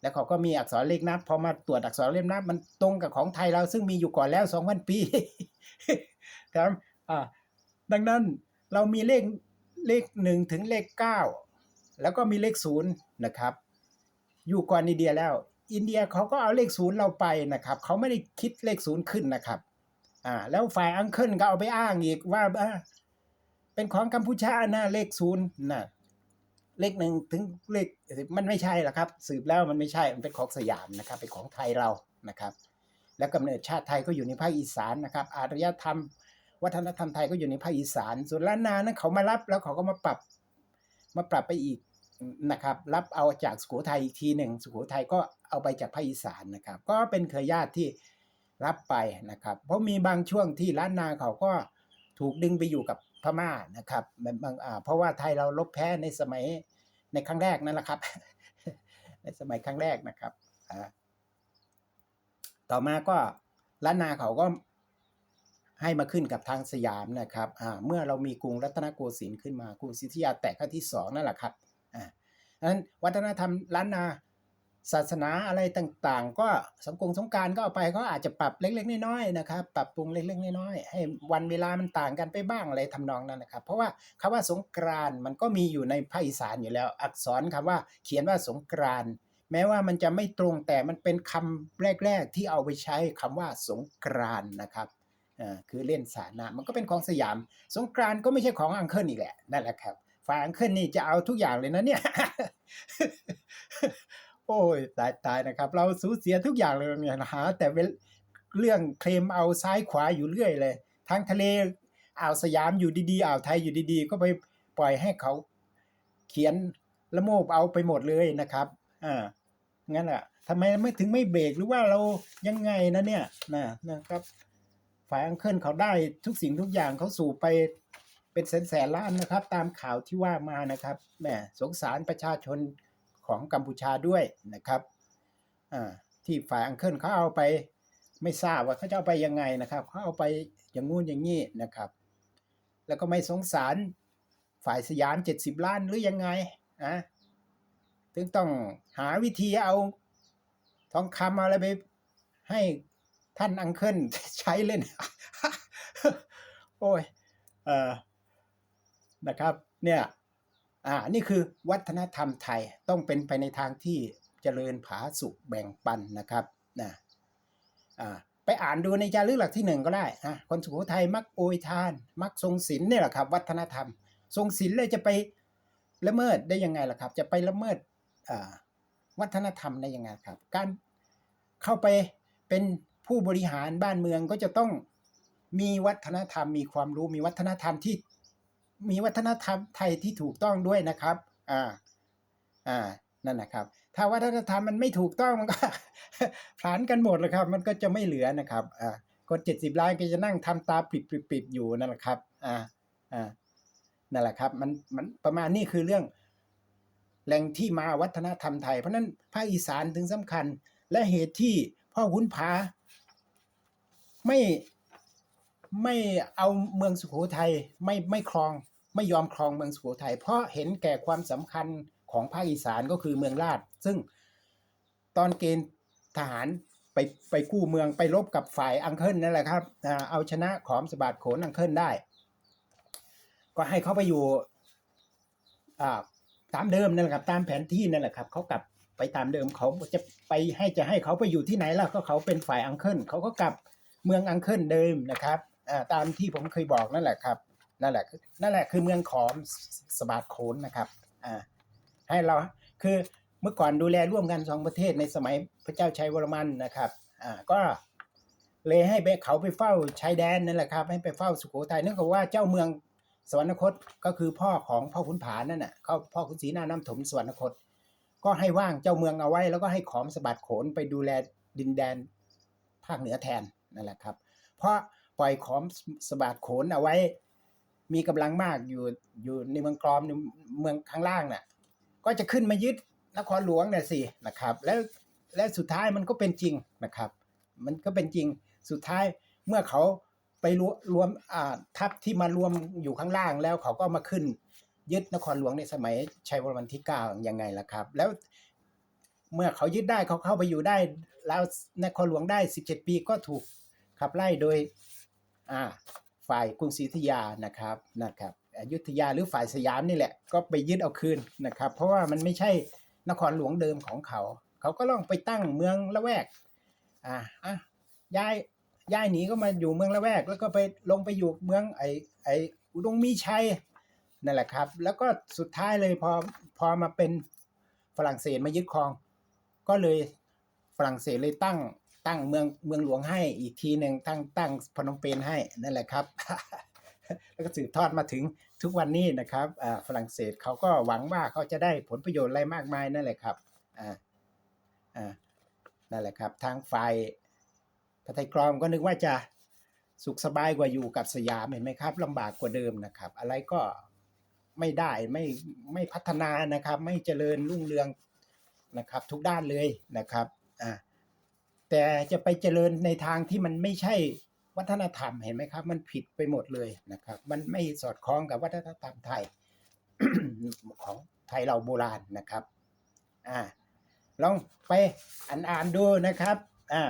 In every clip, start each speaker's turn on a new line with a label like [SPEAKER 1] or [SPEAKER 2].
[SPEAKER 1] แล้วเขาก็มีอักษรเลขนับพอมาตรวจอักษรเลขนับมันตรงกับของไทยเราซึ่งมีอยู่ก่อนแล้วสองพันปีครับอ่าดังนั้นเรามีเลขเลขหนึ่งถึงเลขเก้าแล้วก็มีเลขศูนย์นะครับ อยู่ก่อนอินเดียแล้ว อินเดียเขาก็เอาเลขศูนย์เราไปนะครับเขาไม่ได้คิดเลขศูนย์ขึ้นนะครับอ่าแล้วฝ่ายอังเคิลก็เอาไปอ้างอีกว่าอ่าเป็นของกัมพูชานะเลขศูนย์นะ เลขหนึ่งถึงเลขมันไม่ใช่หรอกครับ สืบแล้วมันไม่ใช่มันเป็นของสยามนะครับเป็นของไทยเรานะครับ แล้วกำเนิดชาติไทยก็อยู่ในภาคอีสานนะครับ อารยธรรม วัฒนธรรมไทยก็อยู่ในภาคอีสาน ส่วนล้านนานั้นเขามารับแล้วเขาก็มาปรับมาปรับไปอีกนะครับ รับเอาจากสุโขทัยอีกทีหนึ่งสุโขทัยก็เอาไปจากภาคอีสานนะครับ ก็เป็นเครือญาติที่รับไปนะครับ เพราะมีบางช่วงที่ล้านนาเขาก็ถูกดึงไปอยู่กับ พม่านะครับบางเพราะว่าไทยเราลบแพ้ในสมัยในครั้งแรกนั่นแหละครับ ในสมัยครั้งแรกนะครับต่อมาก็ล้านนาเขาก็ให้มาขึ้นกับทางสยามนะครับเมื่อเรามีกรุงรัตนโกสินทร์ขึ้นมากรุงศรีอยุธยาแตกครั้งที่สองนั่นแหละครับดังนั้นวัฒนธรรมล้านนา ศาสนาอะไรต่างๆ ก็สังกงสงการก็เอาไปก็อาจจะปรับเล็ก ๆ น้อยๆนะครับปรับปรุงเล็ก ๆ น้อยๆให้วันเวลามันต่างกันไปบ้างอะไรทำนองนั้นนะครับ เพราะว่าคำว่าสงกรานมันก็มีอยู่ในภาคอีสานอยู่แล้ว อักษรคำว่าเขียนว่าสงกรานแม้ว่ามันจะไม่ตรงแต่มันเป็นคำแรก ๆ ที่เอาไปใช้คำว่าสงกรานนะครับอ่าคือเล่นสาดน้ำมันก็เป็นของสยาม สงกรานก็ไม่ใช่ของอังเคิลอีกแหละนั่นแหละครับฝ่ายอังเคิลนี่จะเอาทุกอย่างเลยนะเนี่ย โอ้ยตายตายนะครับ เราสูญเสียทุกอย่างเลยเนี่ยหาแต่เวลเรื่องเคลมเอาซ้ายขวาอยู่เรื่อยเลยทางทะเลอ่าวสยามอยู่ดีๆอ่าวไทยอยู่ดีๆ ก็ไปปล่อยให้เขาเขียนละโมบเอาไปหมดเลยนะครับอ่างั้นอะทำไมไม่ถึงไม่เบรกหรือว่าเรายังไงนะเนี่ยนะนะครับ ฝ่ายอังเคิลเขาได้ทุกสิ่งทุกอย่างเขาสู่ไปเป็นแสนแสนล้านนะครับ ตามข่าวที่ว่ามานะครับแหมสงสารประชาชน ของกัมพูชาด้วยนะครับที่ฝ่ายอังเคิลเขาเอาไปไม่ทราบว่าเขาจะเอาไปยังไงนะครับเขาเอาไปอย่างงู้นอย่างนี้นะครับ แล้วก็ไม่สงสารฝ่ายสยามเจ็ดสิบล้านหรือยังไงอะถึงต้องหาวิธีเอาทองคำอะไรไปให้ท่านอังเคิลใช้เล่น โอ้ยเออนะครับ เนี่ย อ่านี่คือวัฒนธรรมไทยต้องเป็นไปในทางที่เจริญผาสุกแบ่งปันนะครับนะอ่าไปอ่านดูในจารึกหลักที่หนึ่งก็ได้นะคนสุโขทัยมักโอยทาน มักทรงศีลเนี่ยแหละครับ วัฒนธรรม ทรงศีลเลยจะไปละเมิดได้ยังไงล่ะครับ จะไปละเมิดวัฒนธรรมได้ยังไงครับ การเข้าไปเป็นผู้บริหารบ้านเมืองก็จะต้องมีวัฒนธรรม มีความรู้มีวัฒนธรรมที่ มีวัฒนธรรมไทยที่ถูกต้องด้วยนะครับ อ่า อ่า นั่นนะครับ ถ้าวัฒนธรรมมันไม่ถูกต้องมันก็ผลานกันหมดเลยครับ มันก็จะไม่เหลือนะครับ อ่า คนเจ็ดสิบล้านก็จะนั่งทำตาปิดปิดปิดอยู่นั่นแหละครับ อ่า อ่า นั่นแหละครับ มัน มันประมาณนี้คือเรื่องแหล่งที่มาวัฒนธรรมไทย เพราะนั้นภาคอีสานถึงสำคัญ และเหตุที่พ่อขุนผาไม่ไม่เอาเมืองสุโขทัยไม่ไม่ครอง ไม่ยอมครองเมืองสุโขทัยเพราะเห็นแก่ความสำคัญของภาคอีสานก็คือเมืองราชซึ่งตอนเกณฑ์ทหารไปไปกู้เมืองไปรบกับฝ่ายอังเคิลนั่นแหละครับเอาชนะขอมสบาดโขนอังเคิลได้ ก็ให้เขาไปอยู่ตามเดิมนั่นแหละครับ ตามแผนที่นั่นแหละครับเขากลับไปตามเดิมเขาจะไปให้จะให้เขาไปอยู่ที่ไหนล่ะก็เขาเป็นฝ่ายอังเคิลเขาก็กลับเมืองอังเคิลเดิมนะครับตามที่ผมเคยบอกนั่นแหละครับ นั่นแหละนั่นแหละคือเมืองขอมสบาดโขนนะครับอ่าให้เราคือเมื่อก่อนดูแลร่วมกันสองประเทศในสมัยพระเจ้าชัยวรมันนะครับอ่าก็เลยให้ไปเขาไปเฝ้าชายแดนนั่นแหละครับ ให้ไปเฝ้าสุโขทัยเนื่องจากว่าเจ้าเมืองสวรรคตก็คือพ่อของพ่อขุนผานั่นน่ะเขาพ่อขุนศรีหนาน้ำถมสวรรคต ก็ให้ว่างเจ้าเมืองเอาไว้ แล้วก็ให้ขอมสะบัดโขนไปดูแลดินแดนภาคเหนือแทนนั่นแหละครับ เพราะปล่อยขอมสะบัดโขนเอาไว้ มีกำลังมากอยู่อยู่ในเมืองกรอมในเมืองข้างล่างน่ะ ก็จะขึ้นมายึดนครหลวงเนี่ยสินะครับ แล้วและสุดท้ายมันก็เป็นจริงนะครับ มันก็เป็นจริงสุดท้ายเมื่อเขาไปรวรวมอ่าทัพที่มารวมอยู่ข้างล่างแล้วเขาก็มาขึ้น ยึดนครหลวงในสมัยชัยวรมันที่เก้ายังไงล่ะครับ แล้วเมื่อเขายึดได้เขาเข้าไปอยู่ได้แล้วนครหลวงได้ 17 ปีก็ถูกขับไล่โดยอ่า ฝ่ายกรุงศรีอยุธยานะครับนะครับอยุธยาหรือฝ่ายสยามนี่แหละ ก็ไปยึดเอาคืนนะครับ เพราะว่ามันไม่ใช่นครหลวงเดิมของเขา เขาก็ลองไปตั้งเมืองละแวกอ่าอะย้ายย้ายหนีก็มาอยู่เมืองละแวก แล้วก็ไปลงไปอยู่เมืองไอไออุดมมีชัยนั่นแหละครับ แล้วก็สุดท้ายเลยพอพอมาเป็นฝรั่งเศสมายึดครอง ก็เลยฝรั่งเศสเลยตั้ง ตั้งเมืองเมืองหลวงให้อีกทีหนึ่งตั้งตั้งพนมเปญให้นั่นแหละครับ แล้วก็สืบทอดมาถึงทุกวันนี้นะครับฝรั่งเศสเขาก็หวังว่าเขาจะได้ผลประโยชน์อะไรมากมายนั่นแหละครับอ่าอ่านั่นแหละครับทางฝ่ายพระไทยกรอมก็นึกว่าจะสุขสบายกว่าอยู่กับสยามเห็นไหมครับลำบากกว่าเดิมนะครับ อะไรก็ไม่ได้ไม่ไม่พัฒนานะครับ ไม่เจริญรุ่งเรืองนะครับ ทุกด้านเลยนะครับอ่า แต่จะไปเจริญในทางที่มันไม่ใช่วัฒนธรรมเห็นไหมครับ มันผิดไปหมดเลยนะครับ มันไม่สอดคล้องกับวัฒนธรรมไทยของไทยเราโบราณนะครับอ่าลองไปอ่านอ่านดูนะครับอ่า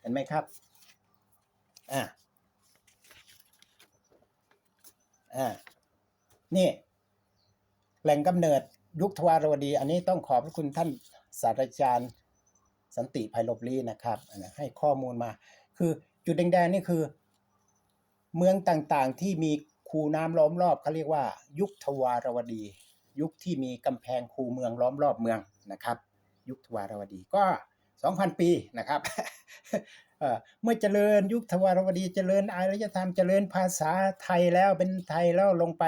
[SPEAKER 1] เห็นไหมครับอ่าอ่านี่แหล่งกำเนิดยุคทวารวดี อันนี้ต้องขอบพระคุณท่านศาสตราจารย์ สันติไพลบลีนะครับให้ข้อมูลมา คือจุดแดงๆนี่คือ เมืองต่างๆที่มีคูน้ำล้อมรอบเขาเรียกว่า ยุคทวารวดี ยุคที่มีกำแพงคูเมืองล้อมรอบเมืองนะครับ ยุคทวารวดีก็ 2,000 ปีนะครับเมื่อเจริญยุคทวารวดีเจริญอารยธรรมเจริญภาษาไทยแล้วเป็นไทยแล้วลงไป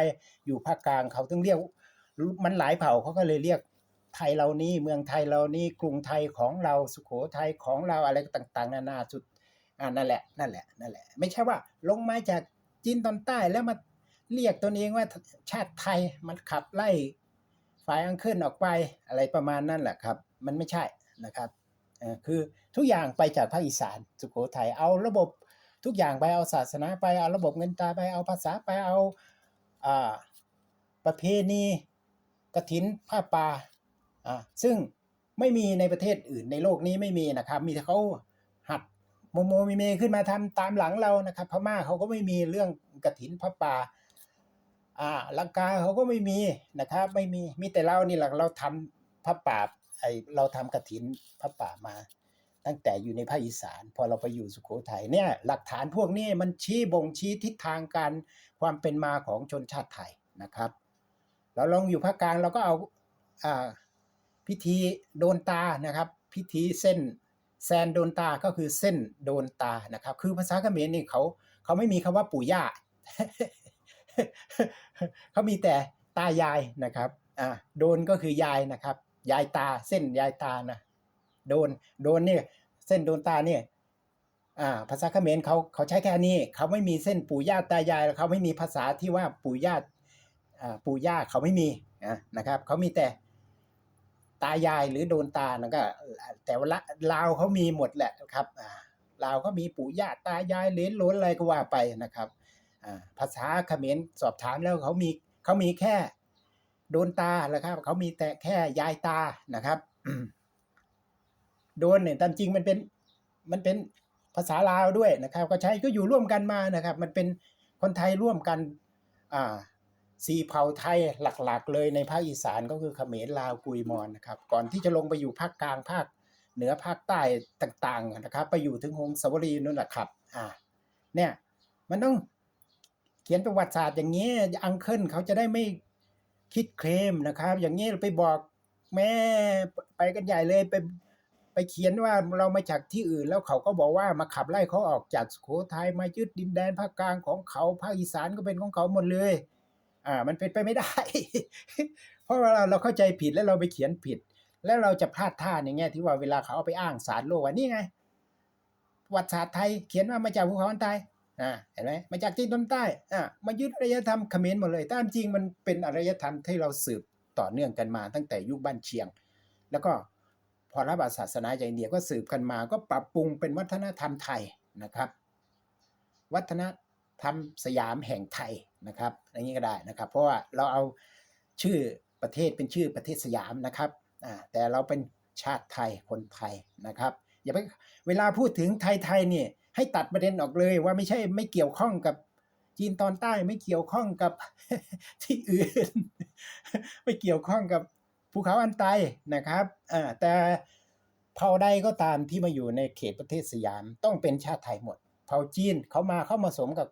[SPEAKER 1] อยู่ภาคกลางเขาต้องเรียกมันหลายเผ่าเขาก็เลยเรียก ไทยเรานี่เมืองไทยเรานี่กรุงไทยของเราสุโขทัยของเราอะไรต่าง ๆ นานาสุดอ่านั่นแหละนั่นแหละนั่นแหละ ไม่ใช่ว่าลงมาจากจีนตอนใต้แล้วมาเรียกตนเองว่าชาติไทยมันขับไล่ฝ่ายอังเคิลออกไปอะไรประมาณนั่นแหละครับ มันไม่ใช่นะครับคือทุกอย่างไปจากภาคอีสานสุโขทัยเอาระบบทุกอย่างไปเอาศาสนาไปเอาระบบเงินตราไปเอาภาษาไปเอาอประเพณีกฐินผ้าป่า อ่าซึ่งไม่มีในประเทศอื่นในโลกนี้ไม่มีนะครับ มีแต่เขาหัดโมโมมีเมขึ้นมาทำตามหลังเรานะครับ พม่าเขาก็ไม่มีเรื่องกฐินผ้าป่าอ่าลังกาเขาก็ไม่มีนะครับ ไม่มีมีแต่เรานี่แหละเราทำผ้าป่าไอเราทำกฐินผ้าป่ามา ตั้งแต่อยู่ในภาคอีสาน พอเราไปอยู่สุโขทัยเนี่ยหลักฐานพวกนี้มันชี้บ่งชี้ทิศทางการความเป็นมาของชนชาติไทยนะครับ เราลองอยู่ภาคกลางเราก็เอาอ่า พิธีโดนตานะครับ พิธีเส้นแซนโดนตาก็คือเส้นโดนตานะครับ คือภาษาเขมรนี่เขาเขาไม่มีคำว่าปู่ย่าเขามีแต่ตายายนะครับอ่าโดนก็คือยายนะครับ ยายตาเส้นยายตานะโดนโดนเนี่ยเส้นโดนตาเนี่ยอ่าภาษาเขมรเขาเขาใช้แค่นี้เขาไม่มีเส้นปู่ย่าตายายเขาไม่มีภาษาที่ว่าปู่ย่าอ่าปู่ย่าเขาไม่มีนะนะครับเขามีแต่ ตายายหรือโดนตานะก็ แต่ว่าลาวเขามีหมดแหละครับอ่าลาวเขามีปู่ย่าตายายเลนหลนอะไรก็ว่าไปนะครับอ่าภาษาเขมรสอบถามแล้วเขามีเขามีแค่โดนตาแหละครับเขามีแต่แค่ยายตานะครับโดนเนี่ยตามจริงมันเป็นมันเป็นภาษาลาวด้วยนะครับ ก็ใช้ก็อยู่ร่วมกันมานะครับ มันเป็นคนไทยร่วมกัน อ่า สีเผ่าไทยหลักๆ เลยในภาคอีสานก็คือเขมรลาวกุยมอนนะครับ ก่อนที่จะลงไปอยู่ภาคกลางภาคเหนือภาคใต้ต่างๆนะครับ ไปอยู่ถึงหงสาวรีนั่นแหละครับ อ่า เนี่ย มันต้องเขียนประวัติศาสตร์อย่างนี้อังเคิลเขาจะได้ไม่คิดเคลมนะครับ อย่างนี้ไปบอกแม่ไปกันใหญ่เลยไปไปเขียนว่าเรามาจากที่อื่นแล้วเขาก็บอกว่ามาขับไล่เขาออกจากสุโขทัยมายึดดินแดนภาคกลางของเขาภาคอีสานก็เป็นของเขาหมดเลย อ่ามันเป็นไปไม่ได้ เพราะเราเราเข้าใจผิดแล้วเราไปเขียนผิด แล้วเราจะพลาดท่าในแง่ที่ว่าเวลาเขาเอาไปอ้างสารโลกว่านี่ไงประวัติศาสตร์ไทยเขียนว่ามาจากภูเขาอันใต้อ่าเห็นไหมมาจากจีนตอนใต้อ่ามายึดอารยธรรมเขมรหมดเลยตามจริงมันเป็นอารยธรรมที่เราสืบต่อเนื่องกันมาตั้งแต่ยุคบ้านเชียง แล้วก็พอรับศาสนาจากอินเดียก็สืบกันมา ก็ปรับปรุงเป็นวัฒนธรรมไทยนะครับ วัฒน ธรรมสยามแห่งไทยนะครับอย่างนี้ก็ได้นะครับ เพราะว่าเราเอาชื่อประเทศเป็นชื่อประเทศสยามนะครับอ่าแต่เราเป็นชาติไทยคนไทยนะครับอย่าไปเวลาพูดถึงไทยไทยเนี่ยให้ตัดประเด็นออกเลยว่าไม่ใช่ไม่เกี่ยวข้องกับจีนตอนใต้ไม่เกี่ยวข้องกับที่อื่น ไม่เกี่ยวข้องกับภูเขาอันไตนะครับอ่าแต่เผ่าใดก็ตามที่มาอยู่ในเขตประเทศสยามต้องเป็นชาติไทยหมด เผ่าจีนเขามาเข้ามาสมกับ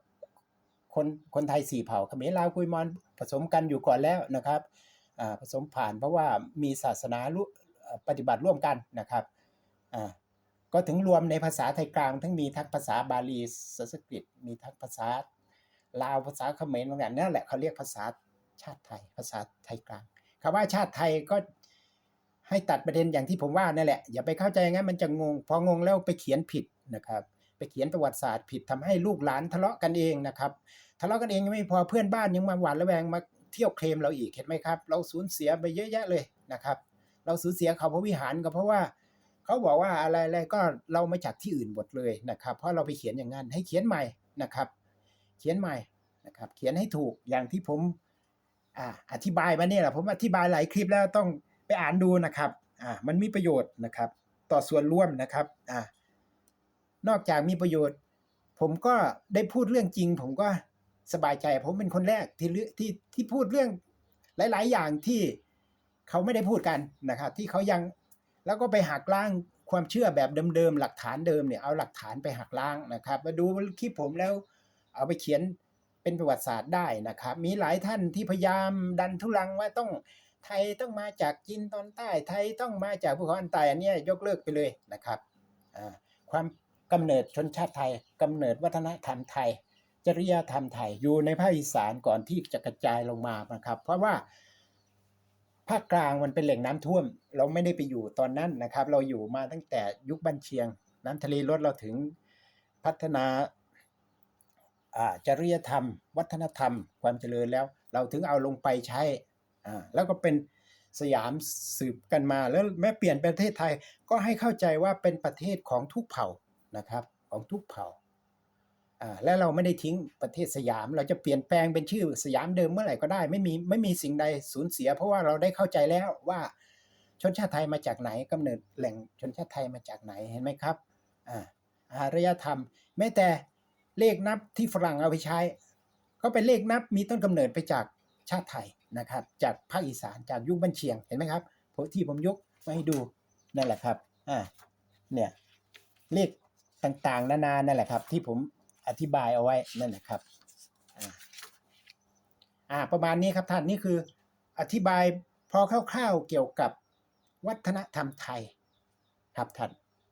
[SPEAKER 1] คนคนไทยสี่เผ่าเขมรลาวกุยมอญผสมกันอยู่ก่อนแล้วนะครับผสมผ่านเพราะว่ามีศาสนาร่วมปฏิบัติร่วมกันนะครับก็ถึงรวมในภาษาไทยกลางทั้งมีทั้งภาษาบาลีสันสกฤตมีทั้งภาษาลาวภาษาเขมรบางอย่างนั่นแหละเขาเรียกภาษาชาติไทย ภาษาไทยกลางคำว่าชาติไทยก็ให้ตัดประเด็นอย่างที่ผมว่านั่นแหละอย่าไปเข้าใจงั้นมันจะงงพองงแล้วไปเขียนผิดนะครับ ไปเขียนประวัติศาสตร์ผิดทำให้ลูกหลานทะเลาะกันเองนะครับทะเลาะกันเองยังไม่พอเพื่อนบ้านยังมาหวาดระแวงมาเที่ยวเคลมเราอีกเห็นไหมครับ เราสูญเสียไปเยอะแยะเลยนะครับ เราสูญเสียเขาพระวิหารก็เพราะว่าเขาบอกว่าอะไรอะไรก็เรามาจากที่อื่นหมดเลยนะครับ เพราะเราไปเขียนอย่างนั้นให้เขียนใหม่นะครับ เขียนใหม่นะครับ เขียนให้ถูกอย่างที่ผมออธิบายมาเนี่ยแหละผมอธิบายหลายคลิปแล้วต้องไปอ่านดูนะครับอ่ามันมีประโยชน์นะครับ ต่อส่วนร่วมนะครับอ่า นอกจากมีประโยชน์ ผมก็ได้พูดเรื่องจริง ผมก็สบายใจ ผมเป็นคนแรกที่เลือกที่ที่พูดเรื่องหลาย ๆ อย่างที่เขาไม่ได้พูดกันนะครับ ที่เขายังแล้วก็ไปหักล้างความเชื่อแบบเดิม ๆ หลักฐานเดิมเนี่ยเอาหลักฐานไปหักล้างนะครับ มาดูคลิปผมแล้วเอาไปเขียนเป็นประวัติศาสตร์ได้นะครับ มีหลายท่านที่พยายามดันทุลังว่าต้องไทยต้องมาจากจีนตอนใต้ไทยต้องมาจากภูเขาอันใต้อันนี้ยกเลิกไปเลยนะครับความ กำเนิดชนชาติไทยกำเนิดวัฒนธรรมไทย จริยธรรมไทยอยู่ในภาคอีสานก่อนที่จะกระจายลงมานะครับ เพราะว่าภาคกลางมันเป็นแหล่งน้ำท่วม เราไม่ได้ไปอยู่ตอนนั้นนะครับ เราอยู่มาตั้งแต่ยุคบันเชียง น้ำทะเลลดเราถึงพัฒนาจริยธรรม วัฒนธรรม ความเจริญแล้ว เราถึงเอาลงไปใช้แล้วก็เป็นสยามสืบกันมาแล้วแม้เปลี่ยนประเทศไทยก็ให้เข้าใจว่าเป็นประเทศของทุกเผ่า นะครับของทุกเผ่าอ่าและเราไม่ได้ทิ้งประเทศสยาม เราจะเปลี่ยนแปลงเป็นชื่อสยามเดิมเมื่อไหร่ก็ได้ ไม่มีไม่มีสิ่งใดสูญเสีย เพราะว่าเราได้เข้าใจแล้วว่าชนชาติไทยมาจากไหนกำเนิดแหล่งชนชาติไทยมาจากไหนเห็นไหมครับอ่าอารยธรรม แม้แต่เลขนับที่ฝรั่งเอาไปใช้ ก็เป็นเลขนับมีต้นกำเนิดไปจากชาติไทยนะครับ จากภาคอีสานจากยุคบันเชียงเห็นไหมครับที่ผมยกมาให้ดูนั่นแหละครับอ่าเนี่ยเลข ต่างๆ นานานั่นแหละครับ ที่ผมอธิบายเอาไว้นั่นแหละครับอ่าประมาณนี้ครับท่านนี่คือ อธิบายพอคร่าวๆเกี่ยวกับวัฒนธรรมไทยครับท่าน